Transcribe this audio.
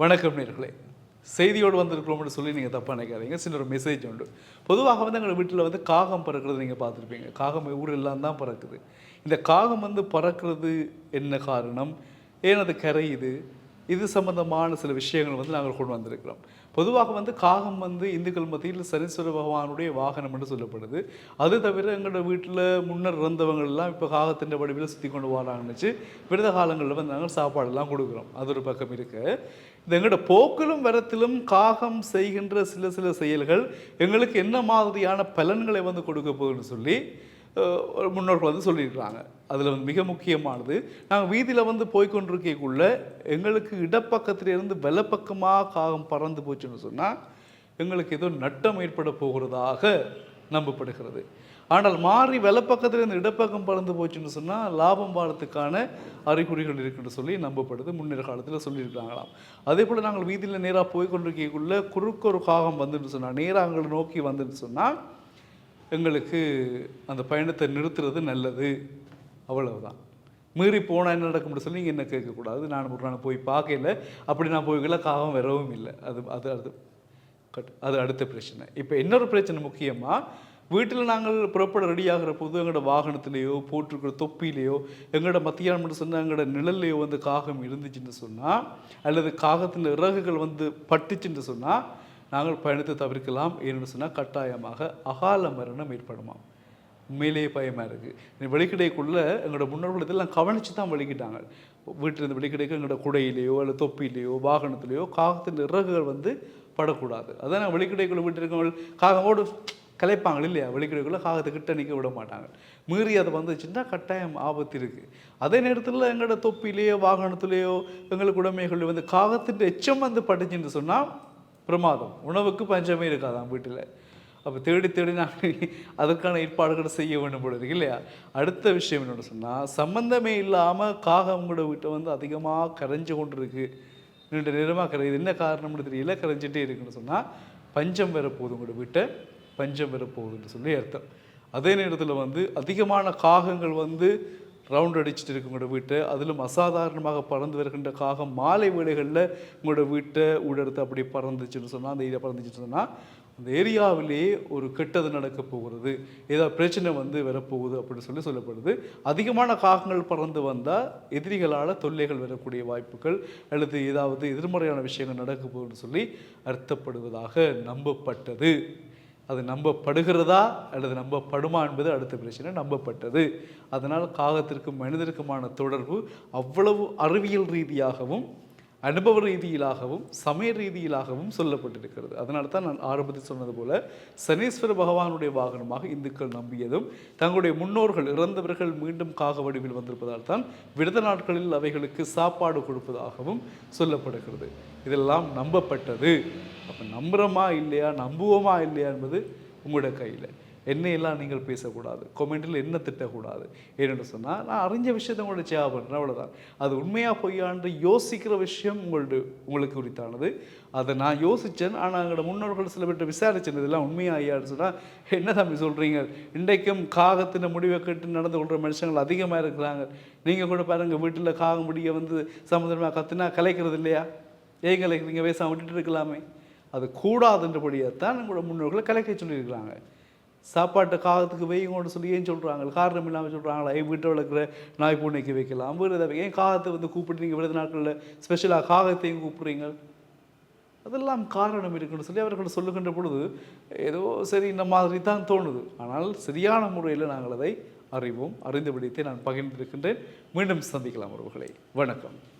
வணக்கம் நேர்களே. செய்தியோடு வந்திருக்கிறோம்னு சொல்லி நீங்கள் தப்பாக நினைக்காதீங்க. சின்ன ஒரு மெசேஜ் உண்டு. பொதுவாக வந்து எங்கள் வீட்டில் வந்து காகம் பறக்கிறது நீங்கள் பார்த்துருப்பீங்க. காகம் ஊரெல்லாம் தான் பறக்குது. இந்த காகம் வந்து பறக்கிறது என்ன காரணம்? ஏன் அது கரையுது இது? சம்பந்தமான சில விஷயங்கள் வந்து நாங்கள் கொண்டு வந்திருக்கிறோம். பொதுவாக வந்து காகம் வந்து இந்துக்கள் மத்தியில் சனீஸ்வர பகவானுடைய வாகனம் என்று சொல்லப்படுது. அது தவிர எங்களோட வீட்டில் முன்னர் இறந்தவங்கள்லாம் இப்போ காகத்தின் வடிவில் சுற்றி கொண்டு வராங்கன்னு விரத காலங்களில் வந்து நாங்கள் சாப்பாடெல்லாம் கொடுக்குறோம். அது ஒரு பக்கம் இருக்குது இது எங்களோட போக்கிலும் வரத்திலும் காகம் செய்கின்ற சில சில செயல்கள் எங்களுக்கு என்ன மாதிரியான பலன்களை வந்து கொடுக்க போகுதுன்னு சொல்லி முன்னோர்கள் வந்து சொல்லியிருக்கிறாங்க. அதில் வந்து மிக முக்கியமானது நாங்கள் வீதியில் வந்து போய்கொண்டிருக்கக்குள்ளே எங்களுக்கு இடப்பக்கத்திலிருந்து வலப்பக்கமாக காகம் பறந்து போச்சுன்னு சொன்னால் எங்களுக்கு ஏதோ நட்டம் ஏற்பட போகிறதாக நம்பப்படுகிறது. ஆனால் மாறி வலப்பக்கத்திலிருந்து இடப்பக்கம் பறந்து போச்சுன்னு சொன்னால் லாபம் வாரத்துக்கான அறிகுறிகள் இருக்குன்னு சொல்லி நம்பப்படுது. முன்னேற காலத்தில் சொல்லியிருக்காங்களாம். அதே போல் நாங்கள் வீதியில் நேராக போய் கொண்டிருக்கக்குள்ளே குறுக்க ஒரு காகம் வந்துன்னு சொன்னால் நேராக அங்களை நோக்கி வந்துன்னு சொன்னால் எங்களுக்கு அந்த பயணத்தை நிறுத்துறது நல்லது. அவ்வளவுதான். மீறி போனால் என்ன நடக்கும்னு சொல்லி நீங்கள் என்ன கேட்கக்கூடாது. நான் நான் போய் பார்க்கல. அப்படி நான் போய்க்கல காகம் வரவும் இல்லை. அது அது அது கட் அது அடுத்த பிரச்சனை. இப்போ இன்னொரு பிரச்சனை முக்கியமாக வீட்டில் நாங்கள் புறப்பட ரெடியாகிற போது எங்களோட வாகனத்திலேயோ போட்டிருக்கிற தொப்பிலேயோ எங்களோட மத்தியானம் சொன்னால் எங்களோட நிழல்லையோ வந்து காகம் இருந்துச்சுன்னு சொன்னால் அல்லது காகத்தின் இறகுகள் வந்து பட்டுச்சுன்னு சொன்னால் நாங்கள் பயணத்தை தவிர்க்கலாம். ஏன்னு சொன்னால் கட்டாயமாக அகால மரணம் ஏற்படுமாம். உண்மையிலேயே பயமாக இருக்குது வெளிக்கிடைக்குள்ளே எங்களோட முன்னோர்கள் இதெல்லாம் கவனித்து தான் வெளிக்கிட்டாங்க. வீட்டில் இருந்து வெளிக்கிடைக்கு எங்களோட குடையிலேயோ அல்லது தொப்பிலேயோ வாகனத்திலேயோ காகத்தின் இறகுகள் வந்து படக்கூடாது. அதான் நான் வெளிக்கிடைக்குள்ளே வீட்டில் இருக்கவங்க காகமோடு கலைப்பாங்க இல்லையா? வெளிக்கிடைக்குள்ளே காகத்தை கிட்ட நிற்க விட மாட்டாங்க. மீறி அது வந்துச்சுன்னா கட்டாயம் ஆபத்து இருக்குது அதே நேரத்தில் எங்களோட தொப்பிலேயோ வாகனத்திலேயோ எங்களுக்கு உடைமைகள் வந்து காகத்தின் எச்சம் வந்து பட்டுச்சுன்னு சொன்னால் பிரமாதம். உணவுக்கு பஞ்சமே இருக்காதாம் வீட்டில். அப்போ தேடி தேடி நாங்கள் அதற்கான ஏற்பாடுகளை செய்ய வேண்டும் போல இல்லையா? அடுத்த விஷயம் என்னென்னு சொன்னால் சம்பந்தமே இல்லாமல் காகம் உங்களோட வீட்டை வந்து அதிகமாக கரைஞ்சு கொண்டு இருக்குது நீண்ட நேரமாக கரையுது. என்ன காரணம்னு தெரியல. கரைஞ்சிட்டே இருக்குன்னு சொன்னால் பஞ்சம் வரப்போகுது உங்களோட வீட்டை. பஞ்சம் வரப்போகுதுன்னு சொல்லி அர்த்தம். அதே நேரத்தில் வந்து அதிகமான காகங்கள் வந்து ரவுண்ட் அடிச்சுட்டு இருக்கு உங்களோட வீட்டை. அதிலும் அசாதாரணமாக பறந்து வருகின்ற காகம் மாலை வேளைகளில் உங்களோட வீட்டை ஊடெடுத்து அப்படி பறந்துச்சுன்னு சொன்னால் அந்த ஏரியா பறந்துச்சுன்னு சொன்னால் அந்த ஏரியாவிலேயே ஒரு கெட்டது நடக்க போகிறது. ஏதாவது பிரச்சனை வந்து வரப்போகுது அப்படின்னு சொல்லி சொல்லப்படுது. அதிகமான காகங்கள் பறந்து வந்தால் எதிரிகளால் தொல்லைகள் வரக்கூடிய வாய்ப்புகள் அல்லது ஏதாவது எதிர்மறையான விஷயங்கள் நடக்க போகுதுன்னு சொல்லி அர்த்தப்படுவதாக நம்பப்பட்டது. அது நம்பப்படுகிறதா அல்லது நம்பப்படுமா என்பது அடுத்த பிரச்சனை. நம்பப்பட்டது. அதனால் காகத்திற்கும் மனிதருக்குமான தொடர்பு அவ்வளவு அறிவியல் ரீதியாகவும் அனுபவ ரீதியிலாகவும் சமய ரீதியிலாகவும் சொல்லப்பட்டிருக்கிறது. அதனால தான் நான் ஆரம்பத்தில் சொன்னது போல சனீஸ்வர பகவானுடைய வாகனமாக இந்துக்கள் நம்பியதும் தங்களுடைய முன்னோர்கள் இறந்தவர்கள் மீண்டும் காக வடிவில் வந்திருப்பதால் தான் விரத நாட்களில் அவைகளுக்கு சாப்பாடு கொடுப்பதாகவும் சொல்லப்படுகிறது. இதெல்லாம் நம்பப்பட்டது. அப்போ நம்புகிறோமா இல்லையா நம்புவோமா இல்லையா என்பது உங்களோட கையில். என்னையெல்லாம் நீங்கள் பேசக்கூடாது கொமெண்டில் என்ன திட்டக்கூடாது? ஏன்னு சொன்னால் நான் அறிஞ்ச விஷயத்தை உங்களோட சேவ் பண்ணுறேன் அவ்வளோதான் அது உண்மையாக பொய்யான்று யோசிக்கிற விஷயம் உங்களோட உங்களுக்கு குறித்தானது. அதை நான் யோசித்தேன் ஆனால் எங்களோட முன்னோர்கள் சில பேர்ட்ட விசாரிச்சேன் இதெல்லாம் உண்மையாக ஐயான்னு சொன்னால் என்ன தம்பி சொல்கிறீங்க இன்றைக்கும் காகத்தின் முடிவை கேட்டு நடந்து கொள்கிற மனுஷங்கள் அதிகமாக இருக்கிறாங்க. நீங்கள் கூட பாருங்கள் வீட்டில் காகம் முடிய வந்து சமுதிரமாக கத்துனா கலைக்கிறது இல்லையா? ஏன் கலைக்கிறீங்க பேசாம விட்டுட்டு இருக்கலாமே. அது கூடாதுன்றபடியாத்தான் உங்களோட முன்னோர்களை கலைக்க சொல்லியிருக்கிறாங்க. சாப்பாட்டை காகத்துக்கு வைங்கன்னு சொல்லி ஏன் சொல்கிறாங்க காரணம் இல்லாமல் சொல்கிறாங்களா என் வீட்டை வளர்க்குற நாய் பூனைக்கு வைக்கலாம் வேறு ஏன் காகத்தை வந்து கூப்பிட்டு நீங்கள் விருது நாட்களில் ஸ்பெஷலாக காகத்தையும் கூப்பிட்றீங்க? அதெல்லாம் காரணம் இருக்குன்னு சொல்லி அவர்கள் சொல்லுகின்ற பொழுது ஏதோ சரி இந்த மாதிரி தான் தோணுது. ஆனால் சரியான முறையில் நாங்கள் அதை அறிவோம். அறிந்த விடயத்தை நான் பகிர்ந்திருக்கின்றேன். மீண்டும் சந்திக்கலாம் உறவுகளை. வணக்கம்.